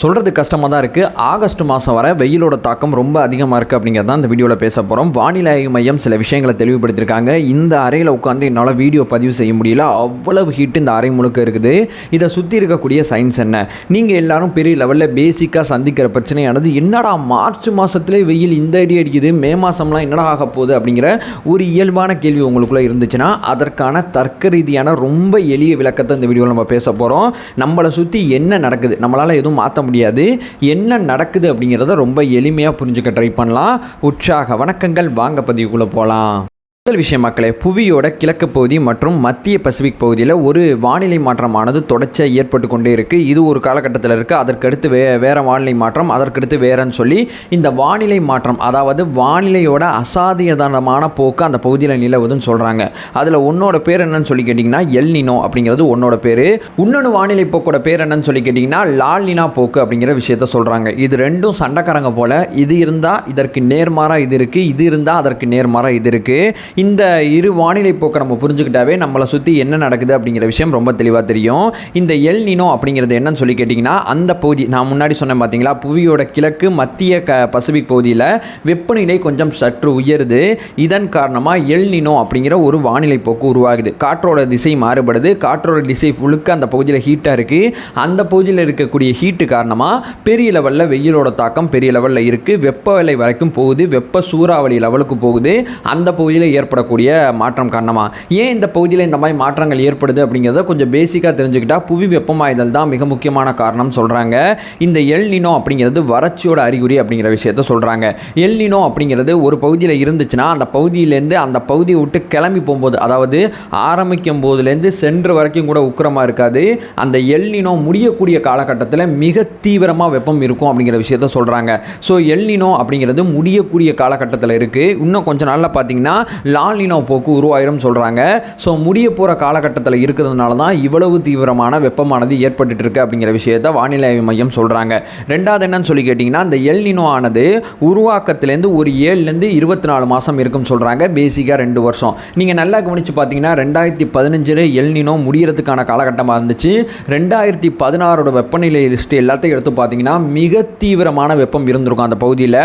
சொல்கிறது கஷ்டமாக தான் இருக்குது ஆகஸ்ட் மாதம் வர வெயிலோட தாக்கம் ரொம்ப அதிகமாக இருக்குது அப்படிங்கிறது தான் இந்த வீடியோவில் பேச போகிறோம் வானிலை மையம் சில விஷயங்களை தெளிவுபடுத்தியிருக்காங்க இந்த அறையில் உட்காந்து என்னால் வீடியோ பதிவு செய்ய முடியல. அவ்வளவு ஹீட் இந்த அறை முழுக்க இருக்குது. இதை சுற்றி இருக்கக்கூடிய சயின்ஸ் என்ன? நீங்கள் எல்லாரும் பெரிய லெவலில் பேசிக்காக சந்திக்கிற பிரச்சனையானது என்னடா மார்ச் மாதத்துலேயே வெயில் இந்த அடி அடிக்குது மே மாதம்லாம் என்னடா ஆக போகுது? அப்படிங்கிற ஒரு இயல்பான கேள்வி உங்களுக்குள்ளே இருந்துச்சுன்னா அதற்கான தர்க்க ரீதியான ரொம்ப எளிய விளக்கத்தை இந்த வீடியோவில் நம்ம பேச போகிறோம் நம்மளை சுற்றி என்ன நடக்குது? நம்மளால் எதுவும் மாற்ற முடியாது. என்ன நடக்குது அப்படிங்கிறத ரொம்ப எளிமையாக புரிஞ்சுக்க ட்ரை பண்ணலாம். உற்சாக வணக்கங்கள். வாங்க பதிவுக்குள்ளே போகலாம் முதல் விஷயம் மக்களே புவியோட கிழக்கு பகுதி மற்றும் மத்திய பசிபிக் பகுதியில் ஒரு வானிலை மாற்றமானது தொடர்ச்சியாக ஏற்பட்டு கொண்டே இருக்குது இது ஒரு காலகட்டத்தில் இருக்குது அதற்கடுத்து வே வேறு வானிலை மாற்றம் அதற்கடுத்து வேறன்னு சொல்லி இந்த வானிலை மாற்றம் அதாவது வானிலையோட அசாதியதானமான போக்கு அந்த பகுதியில் நிலவுதுன்னு சொல்கிறாங்க அதில் உன்னோட பேர் என்னன்னு சொல்லி கேட்டிங்கன்னா எல்னினோ அப்படிங்கிறது உன்னோட பேர். இன்னொன்று வானிலை போக்கோட பேர் என்னன்னு சொல்லி கேட்டிங்கன்னா லால்னினா போக்கு அப்படிங்கிற விஷயத்த சொல்கிறாங்க இது ரெண்டும் சண்டைக்காரங்க போல் இது இருந்தால் இதற்கு நேர்மாறாக இது இருக்குது இது இருந்தால் அதற்கு நேர்மாறாக இது இருக்குது இந்த இரு வானிலை போக்கை நம்ம புரிஞ்சுக்கிட்டாவே நம்மளை சுற்றி என்ன நடக்குது அப்படிங்கிற விஷயம் ரொம்ப தெளிவாக தெரியும். இந்த எல் நினோ அப்படிங்கிறது என்னன்னு சொல்லி கேட்டிங்கன்னா அந்த பகுதி நான் முன்னாடி சொன்னேன் பார்த்தீங்களா புவியோட கிழக்கு மத்திய க பசிபிக் பகுதியில் வெப்பநிலை கொஞ்சம் சற்று உயருது. இதன் காரணமாக எல் நினோ அப்படிங்கிற ஒரு வானிலை போக்கு உருவாகுது. காற்றோட திசை மாறுபடுது. காற்றோட திசை முழுக்க அந்த பகுதியில் ஹீட்டாக இருக்குது அந்த பகுதியில் இருக்கக்கூடிய ஹீட்டு காரணமாக பெரிய லெவலில் வெயிலோட தாக்கம் பெரிய லெவலில் இருக்குது வெப்ப வரைக்கும் போகுது. வெப்ப சூறாவளி லெவலுக்கு போகுது. அந்த பகுதியில் ஏற்படக்கூடிய மாற்றம் காரணமாக ஏன் இந்த பகுதியில் இந்த மாதிரி மாற்றங்கள் ஏற்படுது அப்படிங்கிறத கொஞ்சம் பேசிக்காக தெரிஞ்சுக்கிட்டால் புவி வெப்பமாயுதல் தான் மிக முக்கியமான காரணம் சொல்கிறாங்க இந்த எல்நினோ அப்படிங்கிறது வறட்சியோட அறிகுறி அப்படிங்கிற விஷயத்த சொல்கிறாங்க எல்நினோ அப்படிங்கிறது ஒரு பகுதியில் இருந்துச்சுன்னா அந்த பகுதியிலேருந்து அந்த பகுதியை விட்டு கிளம்பி போகும்போது அதாவது ஆரம்பிக்கும் போதுலேருந்து சென்று வரைக்கும் கூட உக்கிரமாக இருக்காது. அந்த எல்நினோ முடியக்கூடிய காலகட்டத்தில் மிக தீவிரமாக வெப்பம் இருக்கும் அப்படிங்கிற விஷயத்த சொல்கிறாங்க ஸோ எல்நினோ அப்படிங்கிறது முடியக்கூடிய காலகட்டத்தில் இருக்குது இன்னும் கொஞ்சம் நாளில் பார்த்தீங்கன்னா லாலினோ போக்கு உருவாயிரும் சொல்கிறாங்க ஸோ முடிய போகிற காலகட்டத்தில் இருக்கிறதுனால தான் இவ்வளவு தீவிரமான வெப்பமானது ஏற்பட்டுட்டு இருக்கு அப்படிங்கிற விஷயத்த வானிலை ஆய்வு மையம் சொல்கிறாங்க ரெண்டாவது என்னன்னு சொல்லி கேட்டிங்கன்னா அந்த எல்னினோ ஆனது உருவாக்கத்துலேருந்து ஒரு ஏழுலேருந்து இருபத்தி நாலு மாதம் இருக்குன்னு சொல்கிறாங்க பேசிக்காக ரெண்டு வருஷம். நீங்கள் நல்லா கவனித்து பார்த்தீங்கன்னா ரெண்டாயிரத்தி பதினஞ்சில் எல்னினோ முடியறதுக்கான காலகட்டமாக இருந்துச்சு. ரெண்டாயிரத்தி பதினாறோட வெப்பநிலை லிஸ்ட் எல்லாத்தையும் எடுத்து பார்த்தீங்கன்னா மிக தீவிரமான வெப்பம் இருந்திருக்கும் அந்த பகுதியில்.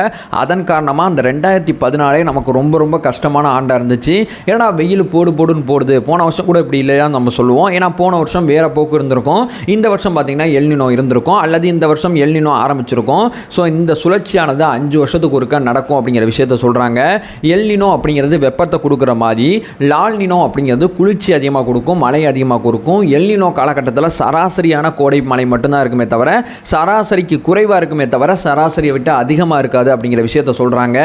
அதன் காரணமாக அந்த ரெண்டாயிரத்தி பதினாலே நமக்கு ரொம்ப ரொம்ப கஷ்டமான ஆண்டாக இருந்துச்சு. ஏன்னா வெயில் போடு போடுன்னு போடுது. போன வருஷம் கூட இப்படி இல்லையான்னு நம்ம சொல்லுவோம். ஏன்னா போன வருஷம் வேறு போக்கு இருந்திருக்கும். இந்த வருஷம் பார்த்திங்கன்னா எல்னினோ இருந்திருக்கும். அல்லது இந்த வருஷம் எல்னினோ ஆரம்பிச்சிருக்கும். ஸோ இந்த சுழற்சியானது அஞ்சு வருஷத்துக்கு ஒருக்கா நடக்கும் அப்படிங்கிற விஷயத்த சொல்கிறாங்க எல்னினோ அப்படிங்கிறது வெப்பத்தை கொடுக்குற மாதிரி லால்னினோ அப்படிங்கிறது குளிர்ச்சி அதிகமாக கொடுக்கும் மழை அதிகமாக கொடுக்கும். எல்னினோ காலகட்டத்தில் சராசரியான கோடை மழை மட்டும்தான் இருக்குமே தவிர சராசரிக்கு குறைவாக இருக்குமே தவிர சராசரியை விட்டு அதிகமாக இருக்காது அப்படிங்கிற விஷயத்த சொல்கிறாங்க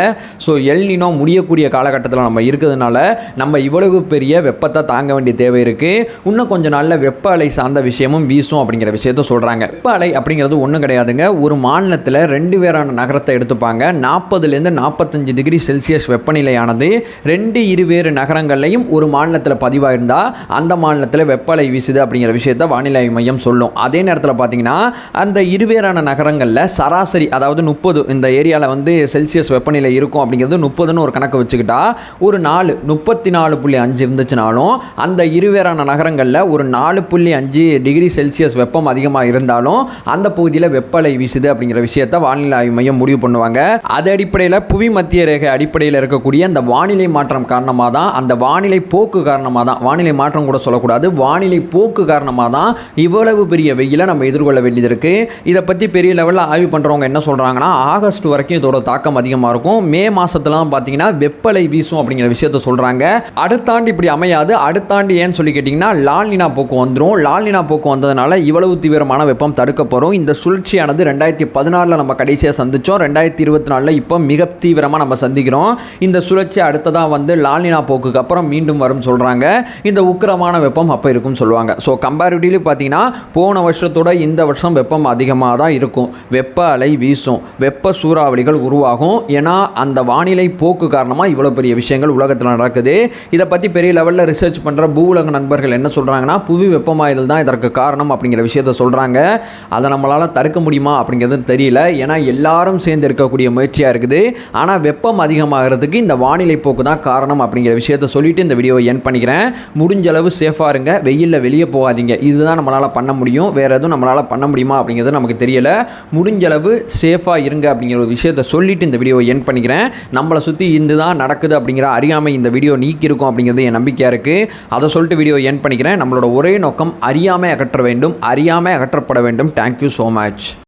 ஸோ எல்னினோ முடியக்கூடிய காலகட்டத்தில் நம்ம இருக்கிறதுனால நம்ம இவ்வளவு பெரிய வெப்பத்தை தாங்க வேண்டிய தேவை இருக்குது இன்னும் கொஞ்ச நாளில் வெப்ப அலை சார்ந்த விஷயமும் வீசும் அப்படிங்கிற விஷயத்த சொல்கிறாங்க வெப்ப அலை அப்படிங்கிறது ஒன்றும் கிடையாதுங்க. ஒரு மாநிலத்தில் ரெண்டு பேரான நகரத்தை எடுத்துப்பாங்க. நாற்பதுலேருந்து நாற்பத்தஞ்சு டிகிரி செல்சியஸ் வெப்பநிலையானது ரெண்டு இருவேறு நகரங்கள்லையும் ஒரு மாநிலத்தில் பதிவாயிருந்தால் அந்த மாநிலத்தில் வெப்ப அலை வீசுது அப்படிங்கிற விஷயத்த வானிலை மையம் சொல்லும். அதே நேரத்தில் பார்த்தீங்கன்னா அந்த இருவேறான நகரங்களில் சராசரி அதாவது முப்பது இந்த ஏரியாவில் வந்து செல்சியஸ் வெப்பநிலை இருக்கும் அப்படிங்கிறது முப்பதுன்னு ஒரு கணக்கு வச்சுக்கிட்டா ஒரு நாலு முப்பத்தி நாலு புள்ளி அஞ்சு இருந்துச்சுனாலும் அந்த இருவேறான நகரங்களில் ஒரு நாலு புள்ளி அஞ்சு டிகிரி செல்சியஸ் வெப்பம் அதிகமாக இருந்தாலும் அந்த பகுதியில் வெப்பலை வீசுது அப்படிங்கிற விஷயத்த வானிலை ஆய்வு மையம் முடிவு பண்ணுவாங்க. அது அடிப்படையில் புவி மத்திய ரேகை அடிப்படையில் இருக்கக்கூடிய அந்த வானிலை மாற்றம் காரணமாக தான் அந்த வானிலை போக்கு காரணமாக தான் வானிலை மாற்றம் கூட சொல்லக்கூடாது வானிலை போக்கு காரணமாக தான் இவ்வளவு பெரிய வெயிலை நம்ம எதிர்கொள்ள வேண்டியது இருக்குது இதை பற்றி பெரிய லெவலில் ஆய்வு பண்ணுறவங்க என்ன சொல்கிறாங்கன்னா ஆகஸ்ட் வரைக்கும் இதோட தாக்கம் அதிகமாக இருக்கும். மே மாதத்துலாம் பார்த்தீங்கன்னா வெப்பலை வீசும் அப்படிங்கிற விஷயம் விஷயத்த சொல்கிறாங்க அடுத்தாண்டு இப்படி அமையாது. அடுத்தாண்டு ஏன்னு சொல்லி கேட்டிங்கன்னா லால்னினா போக்கு வந்துடும் லால்னினா போக்கு வந்ததுனால இவ்வளவு தீவிரமான வெப்பம் தடுக்கப்படும் இந்த சுழற்சியானது ரெண்டாயிரத்தி பதினாறில் நம்ம கடைசியாக சந்தித்தோம் ரெண்டாயிரத்தி இருபத்தி நாலில் இப்போ மிக தீவிரமாக நம்ம சந்திக்கிறோம். இந்த சுழற்சி அடுத்ததாக வந்து லால்னினா போக்குக்கு அப்புறம் மீண்டும் வரும் சொல்கிறாங்க இந்த உக்கிரமான வெப்பம் அப்போ இருக்கும்னு சொல்லுவாங்க. ஸோ கம்பேரிட்டிவ்லி பார்த்தீங்கன்னா போன வருஷத்தோட இந்த வருஷம் வெப்பம் அதிகமாக தான் இருக்கும். வெப்ப அலை வீசும். வெப்ப சூறாவளிகள் உருவாகும். ஏன்னா அந்த வானிலை போக்கு காரணமாக இவ்வளோ பெரிய விஷயங்கள் உலக உலகத்தில் நடக்குது. இதை பற்றி பெரிய லெவலில் ரிசர்ச் பண்ணுற பூவுலக நண்பர்கள் என்ன சொல்கிறாங்கன்னா புவி வெப்பமாயல் தான் இதற்கு காரணம் அப்படிங்கிற விஷயத்த சொல்கிறாங்க அதை நம்மளால் தடுக்க முடியுமா அப்படிங்கிறது தெரியல. ஏன்னா எல்லாரும் சேர்ந்து இருக்கக்கூடிய முயற்சியாக இருக்குது. ஆனால் வெப்பம் அதிகமாகிறதுக்கு இந்த வானிலை போக்கு தான் காரணம் அப்படிங்கிற விஷயத்த சொல்லிட்டு இந்த வீடியோவை என் பண்ணிக்கிறேன். முடிஞ்ச அளவு சேஃபாக இருங்க. வெயிலில் வெளியே போகாதீங்க. இதுதான் நம்மளால் பண்ண முடியும். வேறு எதுவும் நம்மளால் பண்ண முடியுமா அப்படிங்கிறது நமக்கு தெரியல. முடிஞ்ச அளவு சேஃபாக இருங்க அப்படிங்கிற ஒரு விஷயத்த சொல்லிட்டு இந்த வீடியோவை என் பண்ணிக்கிறேன். நம்மளை சுற்றி இந்த தான் நடக்குது அப்படிங்கிற அறியாமல் அறியாமை இந்த வீடியோ நீக்கியிருக்கும் அப்படிங்கிறது என் நம்பிக்கையாக இருக்குது அதை சொல்லிட்டு வீடியோ என் பண்ணிக்கிறேன். நம்மளோட ஒரே நோக்கம் அறியாமை அகற்ற வேண்டும். அறியாமை அகற்றப்பட வேண்டும். Thank you so much